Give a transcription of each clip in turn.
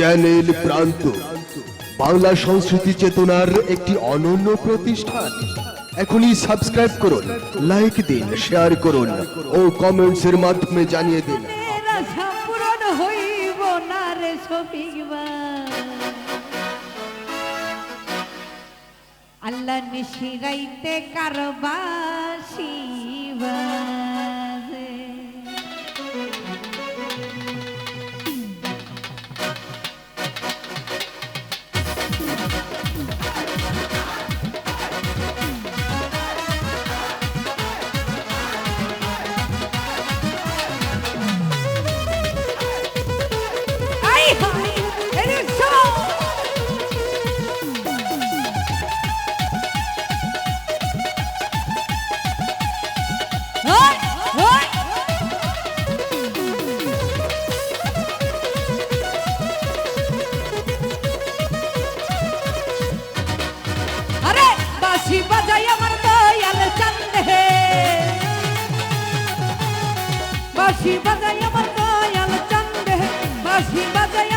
Channel প্রান্ত। বাংলা সংস্কৃতি চেতনার একটি অনন্য প্রতিষ্ঠান। এখনই সাবস্ক্রাইব করুন লাইক দিন শেয়ার করুন ও কমেন্টসের মাধ্যমে জানিয়ে দিন। আল্লাহ নিশিরাইতে কারবাসি বাঁশি বাজাই আমার দয়াল চান্দে বাঁশি বাজাই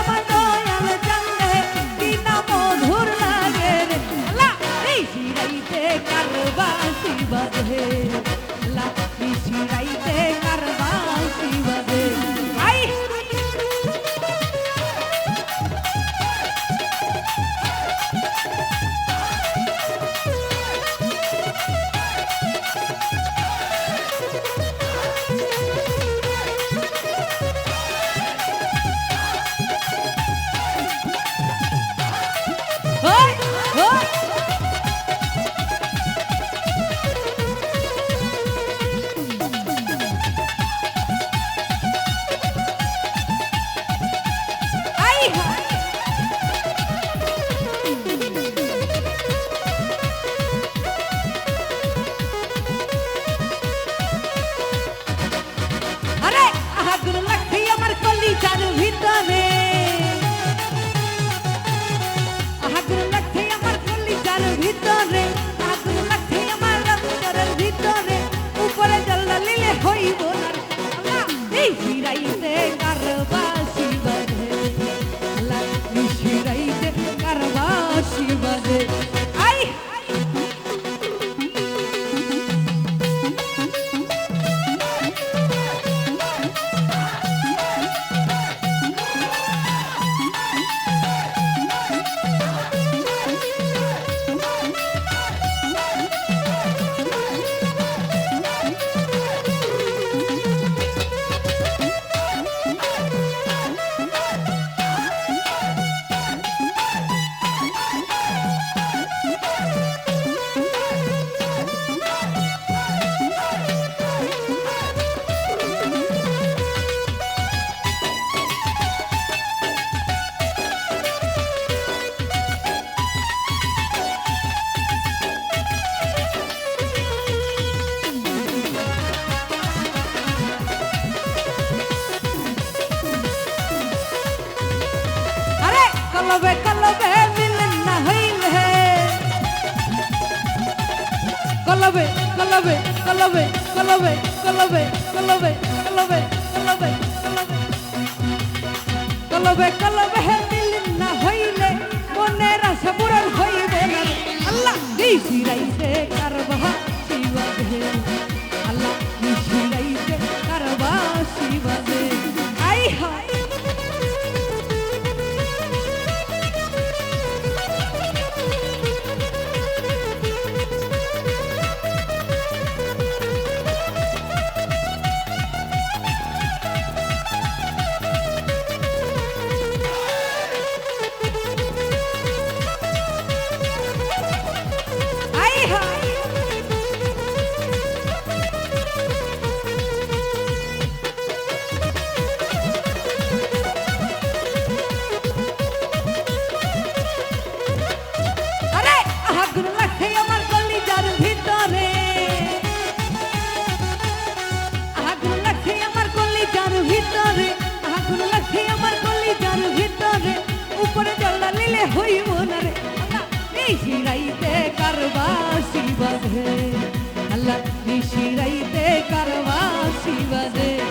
কলবে কলবে কলবে কলবে কলবে কলবে কলবে কলবে কলবে কলবে মিলন না হইলে মনের আশা পূরণ হইবে না। আল্লাহ এই শিরাইতে থাকলে হইব না রে নিশিরাইতে কারবাসি বাঁধে আল্লাহ নিশিরাইতে কারবাসি বাঁধে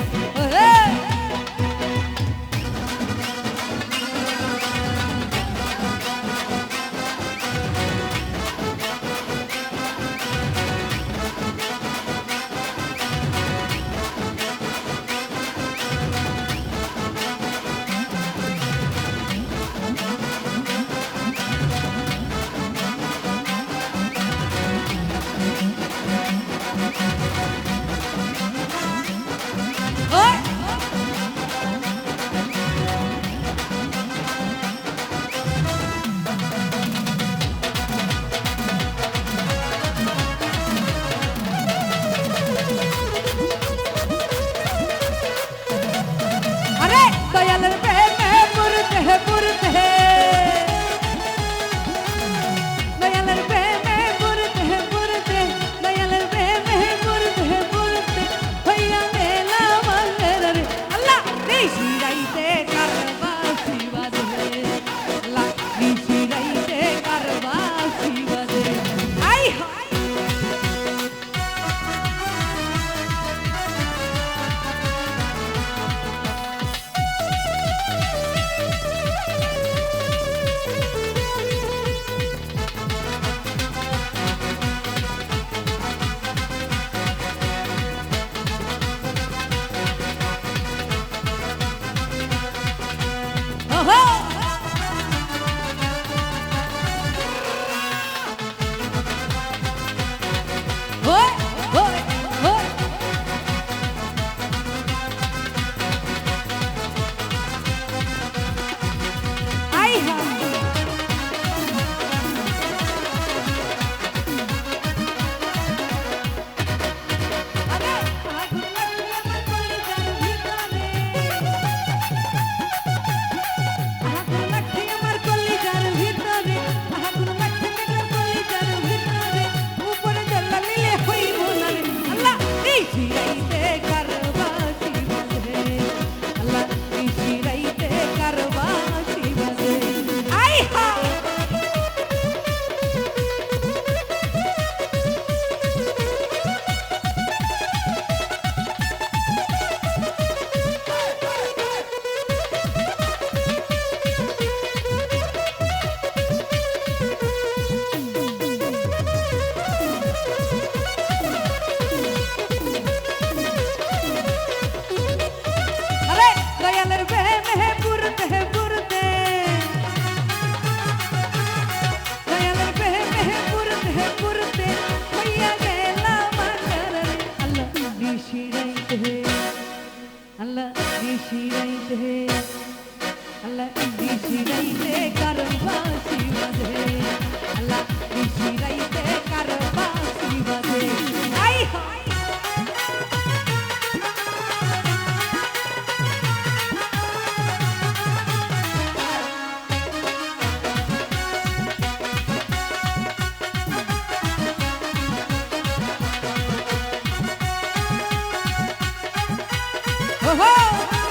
ho, ho.